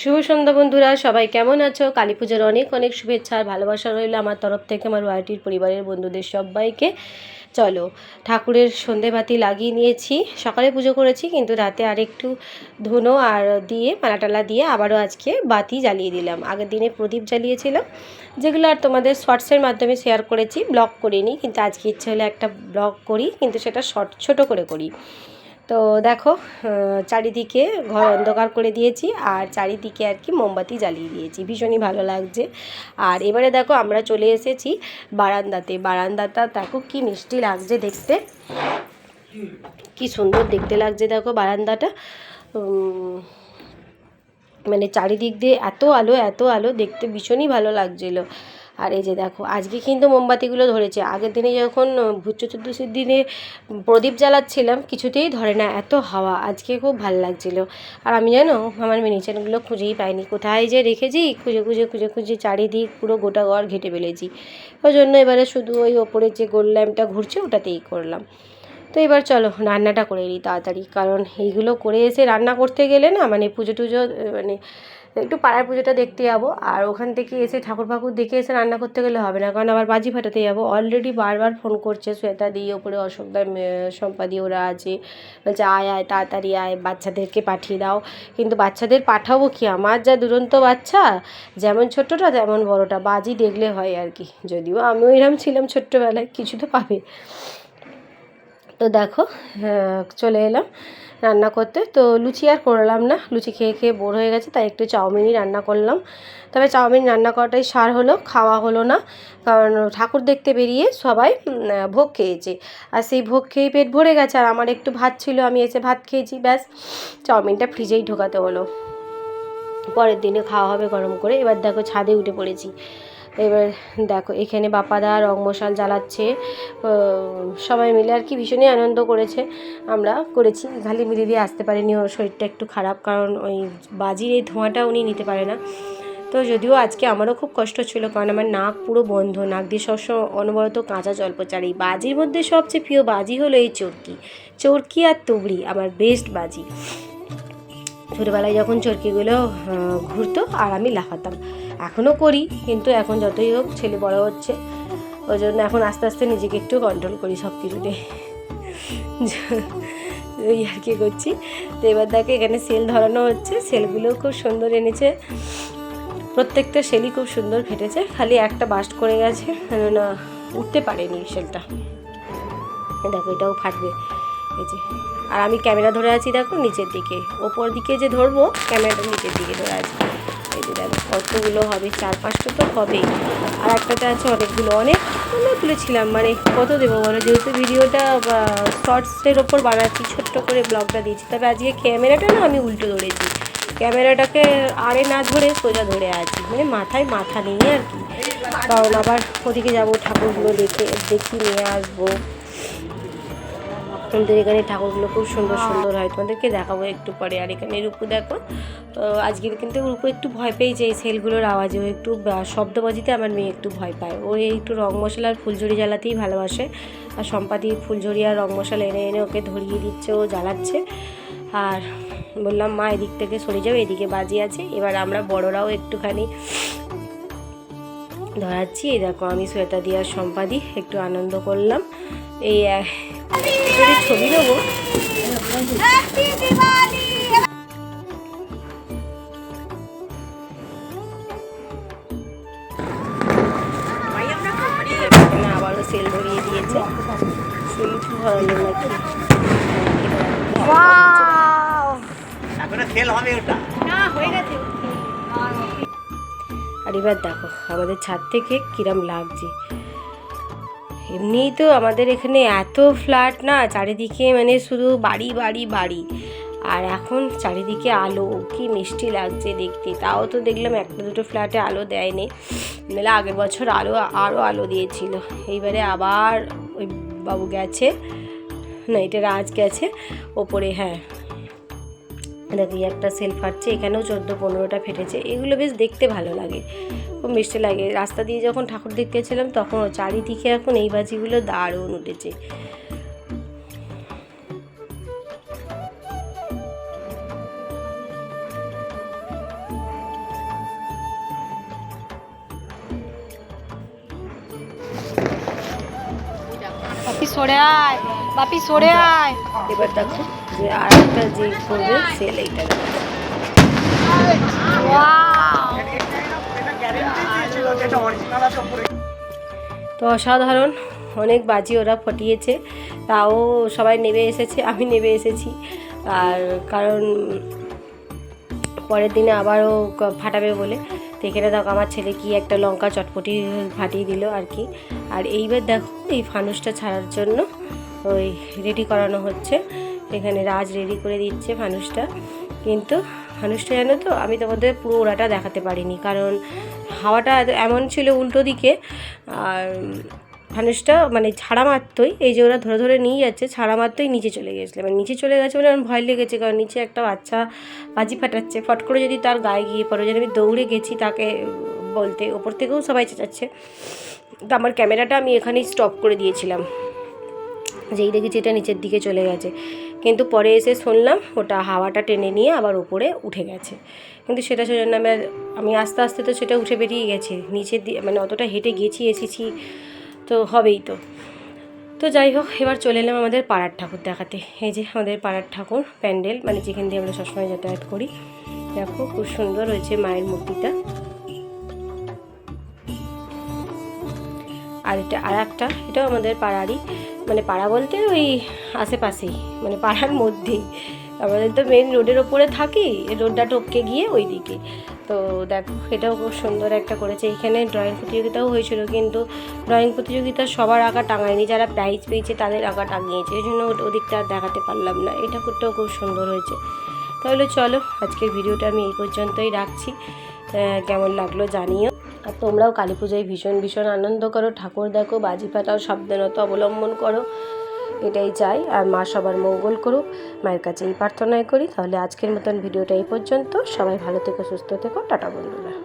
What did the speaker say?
শুভ সন্ধ্যা বন্ধুরা, সবাই কেমন আছো? কালী পুজোর অনেক অনেক শুভেচ্ছা আর ভালোবাসা রইল আমার তরফ থেকে, আমার ওয়াইটির পরিবারের বন্ধুদের সবাইকে। চলো, ঠাকুরের সন্ধেবাতি লাগিয়ে নিয়েছি। সকালে পুজো করেছি, কিন্তু রাতে আরেকটু ধুনো আর দিয়ে মালাটালা দিয়ে আবারও আজকে বাতি জ্বালিয়ে দিলাম। আগের দিনে প্রদীপ জ্বালিয়েছিলাম, যেগুলো আর তোমাদের শর্টসের মাধ্যমে শেয়ার করেছি ব্লগ করিনি, কিন্তু আজকে ইচ্ছে হলে একটা ব্লগ করি, কিন্তু সেটা শর্ট ছোটো করে করি। তো দেখো চারিদিকে ঘর অন্ধকার করে দিয়েছি আর চারিদিকে আর কি মোমবাতি জ্বালিয়ে দিয়েছি। ভীষণই ভালো লাগছে। আর এবারে দেখো, আমরা চলে এসেছি বারান্দাতে। বারান্দাটা দেখো কি মিষ্টি লাগছে দেখতে। কি সুন্দর দেখতে লাগছে দেখো বারান্দাটা। মানে চারিদিক দিয়ে এত আলো এত আলো দেখতে ভীষণই ভালো লাগছিল। আর এই যে দেখো, আজকে কিন্তু মোমবাতিগুলো ধরেছে। আগের দিনে যখন ভূত চতুর্দশীর দিনে প্রদীপ জ্বালাচ্ছিলাম, কিছুতেই ধরে না, এত হাওয়া। আজকে খুব ভালো লাগছিল। আর আমি জানো, আমার মিনিচানগুলো খুঁজেই পাইনি। কোথায় যে রেখেছি, খুঁজে খুঁজে খুঁজে খুঁজে চারিদিক পুরো গোটা ঘর ঘেটে ফেলেছি। ওই জন্য এবারে শুধু ওই ওপরে যে গোল ল্যাম্পটা ঘুরছে, ওটাতেই করলাম। তো এবার চলো, রান্নাটা করে নিই তাড়াতাড়ি। কারণ এইগুলো করে এসে রান্না করতে গেলে না মানে পুজো টুজো মানে একটু পাড়ার পুজোটা দেখতে যাব। আর ওখান থেকে এসে ঠাকুর ফাকুর দেখে এসে রান্না করতে গেলে হবে না কারণ আবার বাজি ফাটাতে যাব। অলরেডি বারবার ফোন করছে শ্বেতা দিয়ে ওপরে অশোকদার সম্পাদি ওরা আছে। বলছে আয় আয় তাড়াতাড়ি আয় বাচ্চাদেরকে পাঠিয়ে দাও। কিন্তু বাচ্চাদের পাঠাবো কি? আমার যা দুরন্ত বাচ্চা যেমন ছোট্টটা তেমন বড়টা। বাজি দেখলে হয় আর কি। যদিও আমিও এরম ছিলাম ছোট্টবেলায় কিছু তো পাবে। তো দেখো আহ, চলে এলাম। রান্না করতে। তো লুচি আর করলাম না। লুচি খেয়ে খেয়ে বোর হয়ে গেছে, তাই একটু চাউমিনই রান্না করলাম। তবে চাউমিন রান্না করাটাই সার হলো, খাওয়া হলো না। কারণ ঠাকুর দেখতে বেরিয়ে সবাই ভোগ খেয়েছে। আর সেই ভোগ খেয়ে পেট ভরে গেছে, আর আমার একটু ভাত ছিল, আমি এসে ভাত খেয়েছি, ব্যাস। চাউমিনটা ফ্রিজেই ঢোকাতে হলো। পরের দিনে খাওয়া হবে গরম করে। এবার দেখো ছাদে উঠে পড়েছি। এবার দেখো, এখানে বাপাদা রং মশাল জ্বালাচ্ছে। সবাই মিলে আর কি ভীষণই আনন্দ করেছে। আমরা করেছি, খালি মিলি দিয়ে আসতে পারিনি, ওর শরীরটা একটু খারাপ, কারণ ওই বাজির এই ধোঁয়াটা উনি নিতে পারে না। তো যদিও আজকে আমারও খুব কষ্ট ছিল, কারণ আমার নাক পুরো বন্ধ, নাক দিয়ে সবসময় অনবরত কাঁচা জল পচার এই বাজির মধ্যে সবচেয়ে প্রিয় বাজি হলো এই চরকি। চরকি আর তুবড়ি, আমার বেস্ট বাজি। ছোটোবেলায় যখন চরকিগুলো ঘুরতো আর আমি লাফাতাম। এখনও করি, কিন্তু এখন যতই হোক ছেলে বড় হচ্ছে, ওই জন্য এখন আস্তে আস্তে নিজেকে একটু কন্ট্রোল করি সব কিছুতে ওই আর কি করছি। তো এবার দেখো এখানে সেল ধরানো হচ্ছে। সেলগুলোও খুব সুন্দর এনেছে। প্রত্যেকটা সেলই খুব সুন্দর ফেটেছে। খালি একটা বাস্ট করে গেছে, কেননা উঠতে পারেনি সেলটা দেখো এটাও ফাটবে। এই যে। আর আমি ক্যামেরা ধরে আছি দেখো নিচের দিকে। ওপর দিকে যে ধরবো, ক্যামেরাটা নিচের দিকে ধরে আছি। এই যে দেখো, কতগুলো হবে চার পাঁচটা তো হবেই। আর একটাতে আছে অনেকগুলো, অনেক অনেকগুলো ছিলাম মানে কত দেবো বলো? যেহেতু ভিডিওটা শর্টসের ওপর বানাচ্ছি, ছোট্ট করে ব্লগটা দিয়েছি, তবে আজকে ক্যামেরাটা না আমি উল্টো ধরেছি। ক্যামেরাটাকে আরে না ধরে সোজা ধরে আছি মানে মাথায় মাথা নিয়ে আর কি। কারণ আবার ওদিকে যাব, ঠাকুরগুলো দেখে, দেখি নিয়ে আসব। আমাদের এখানে ঠাকুরগুলো খুব সুন্দর সুন্দর হয়। তোমাদেরকে দেখাবো একটু পরে। আর এখানে রূপু দেখো তো আজকে কিন্তু রূপু একটু ভয় পেয়েছে এই সেলগুলোর আওয়াজে। ও একটু শব্দবাজিতে আমার মেয়ে একটু ভয় পায়। ও এই একটু রং মশলা আর ফুলঝুরি জ্বালাতেই ভালোবাসে। আর সম্পাদি ফুলঝুরি আর রং মশলা এনে এনে ওকে ধরিয়ে দিচ্ছে ও জ্বালাচ্ছে। আর বললাম মা এদিক থেকে সরে যাও এদিকে বাজি আছে। এবার আমরা বড়রাও একটুখানি ধরাচ্ছি। এই দেখো আমি শ্বেতা দিয়ার সম্পাদি একটু আনন্দ করলাম। এই যদি ছবি নেব আবারও সেল ধরিয়ে দিয়েছে। নাকি? এখনও সেল হবে ওটা। আর এবার দেখো, আমাদের ছাদ থেকে কিরম লাগছে। এমনিই তো আমাদের এখানে এত ফ্ল্যাট না, চারিদিকে মানে শুধু বাড়ি বাড়ি বাড়ি। আর এখন চারিদিকে আলো, কি মিষ্টি লাগছে দেখতে। তাও তো দেখলাম একটা দুটো ফ্ল্যাটে আলো দেয়নি। নাহলে আগের বছর আলো আরও আলো দিয়েছিল। এইবারে আবার ওই বাবু গেছে, না, এটা রাজ গেছে, ওপরে হ্যাঁ। দুই একটা সেল ফাটছে এখানেও চোদ্দ পনেরোটা ফেটেছে। এগুলো বেশ দেখতে ভালো লাগে। খুব মিষ্টি লাগে। রাস্তা দিয়ে যখন ঠাকুর দেখতে ছিলাম তখন চারিদিকে এখন এই বাজিগুলো দারুণ উঠেছে। সরে আয় বাপি সরে আয়। এবার দেখো। যে আর একটা যে করবে সেল এইটা। তো অসাধারণ, অনেক বাজি ওরা ফটিয়েছে, তাও সবাই নেবে এসেছে, আমি নেবে এসেছি। আর কারণ পরের দিনে আবারও ফাটাবে বলে, তো এখানে দেখো আমার ছেলে কি একটা লঙ্কা চটপটি ফাটিয়ে দিল আর কি। আর এইবার দেখো এই ফানুসটা ছাড়ার জন্য ওই রেডি করানো হচ্ছে। এখানে রাজ রেডি করে দিচ্ছে ফানুসটা কিন্তু ফানুসটা জানো তো, আমি তোমাদের পুরো ওড়াটা দেখাতে পারিনি। কারণ হাওয়াটা এমন ছিল উল্টো দিকে, আর ফানুসটা মানে ছাড়া মাত্রই এই যে ওরা ধরে ধরে নিয়ে যাচ্ছে, ছাড়া মাত্রই নিচে চলে গেছিল মানে নিচে চলে গেছে বলে আমার ভয় লেগেছে, কারণ নিচে একটা বাচ্চা বাজি ফাটাচ্ছে। ফট করে যদি তার গায়ে গিয়ে পড়ে, যদি আমি দৌড়ে গেছি তাকে বলতে, ওপর থেকেও সবাই চেঁচাচ্ছে। তো আমার ক্যামেরাটা আমি এখানেই স্টপ করে দিয়েছিলাম। যেই দেখেছি এটা নিচের দিকে চলে গেছে। কিন্তু পরে এসে শুনলাম ওটা হাওয়াটা টেনে নিয়ে আবার উপরে উঠে গেছে। কিন্তু সেটা সেজন্য আমি আমি আস্তে আস্তে তো সেটা উঠে বেরিয়ে গেছে। নিচের দিয়ে মানে অতটা হেঁটে গেছি এসেছি, তো হবেই তো। তো যাই হোক, এবার চলে এলাম আমাদের পাড়ার ঠাকুর দেখাতে। এই যে আমাদের পাড়ার ঠাকুর, প্যান্ডেল মানে যেখান দিয়ে আমরা সবসময় যাতায়াত করি। দেখো খুব সুন্দর হয়েছে মায়ের মূর্তিটা। আর এটা আর একটা, এটাও আমাদের পাড়ারই। মানে পাড়া বলতে ওই আশেপাশেই মানে পাড়ার মধ্যেই। আমাদের তো মেন রোডের ওপরে থাকি, রোডটা টপকে গিয়ে ওই দিকে তো দেখো, এটাও খুব সুন্দর একটা করেছে। এখানে ড্রয়িং প্রতিযোগিতাও হয়েছিল, কিন্তু ড্রয়িং প্রতিযোগিতা সবার আঁকা টাঙায়নি। যারা প্রাইজ পেয়েছে তাদের আঁকা টাঙিয়েছে। এই জন্য ওদিকটা আর দেখাতে পারলাম না। এই ঠাকুরটাও খুব সুন্দর হয়েছে। তাহলে চলো, আজকের ভিডিওটা আমি এই পর্যন্তই রাখছি। কেমন লাগল জানিও। আর তোমরাও কালী পুজোয় ভীষণ ভীষণ আনন্দ করো। ঠাকুর দেখো, বাজি ফাটাও, সাবধানতা অবলম্বন করো। এটাই চাই। আর মা সবার মঙ্গল করুক। মায়ের কাছে এই প্রার্থনাই করি। তাহলে আজকের মতন ভিডিওটা এই পর্যন্ত। সবাই ভালো থেকো, সুস্থ থেকো। টাটা বন্ধুরা।